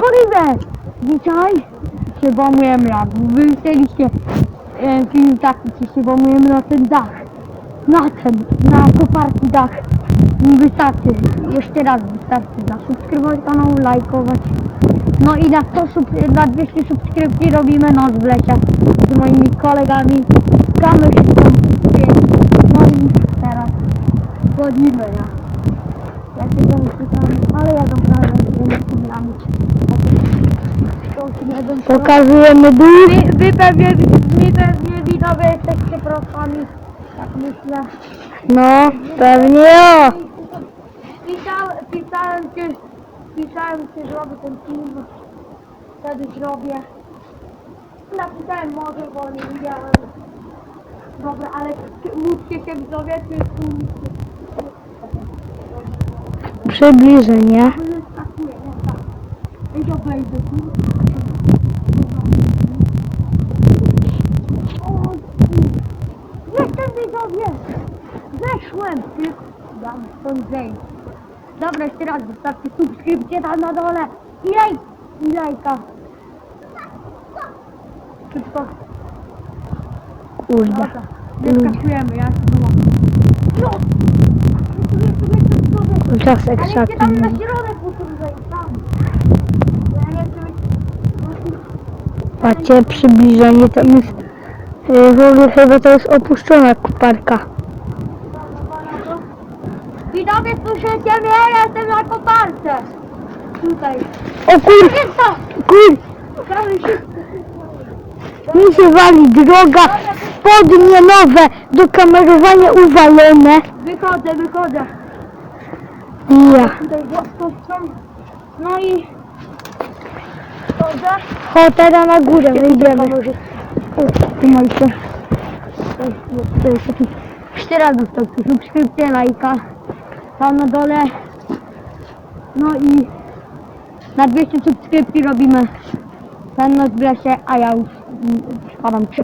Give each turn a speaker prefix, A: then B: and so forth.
A: rybę! Dzisiaj się włamujemy, jak wy chcieliście e, film taki, czy się włamujemy na ten dach. Na ten, na koparki dach. Wystarczy, jeszcze raz wystarczy zasubskrybować kanał, lajkować. No i na 100 sub, na 200 subskrypcji robimy noc w lesie z moimi kolegami. Gramy się tam i teraz wchodzimy, ja. Ja się tam szukam, ale ja tam prawie nie filmami. Pokazujemy dół. Wy, wy pewnie, wy pewnie widzowie jesteście prostami, tak myślę. No, pewnie o. Pisałem, pisałem cię, pisałem cię, zrobię ten film. Wtedy zrobię. Napisałem może, bo nie widziałem. Dobra, ale czy- mówcie się widzowie, czy tu
B: Przybliżenie.
A: Wyskakuje, nie tak. I to wejdę tu. O, Jestem widzowie! Zeszłem! Dam stąd zejść. Dobra, jeszcze raz wystawcie subskrypcję tam na dole. I laj... I lajka. Szybko.
B: Kurde.
A: Dobra. Wyskakujemy, ja się znowu. No! Jeszcze, jeszcze, jeszcze,
B: Czasek
A: Ale
B: szaki.
A: tam na środek muszę zejść, tam. Bo Ja nie chcę być...
B: Patrzcie, przybliżenie tam jest. y, W ogóle chyba to jest opuszczona koparka.
A: Widzowie, słyszycie mnie? Ja jestem na koparce. Tutaj.
B: O kur...
A: Jest to!
B: kur...
A: Się...
B: Mi się wali droga. Spodnie nowe do kamerowania uwalone.
A: Wychodzę, wychodzę.
B: Ja.
A: Tutaj są... No i... Chodzę.
B: O, teraz na górę wyjdziemy. Trzymajcie.
A: To jest taki... Jeszcze raz dostawcie subskrypcję, lajka. Tam na dole. No i... Na 200 subskrypcji robimy ten w lesie, a ja już mm, spadam się.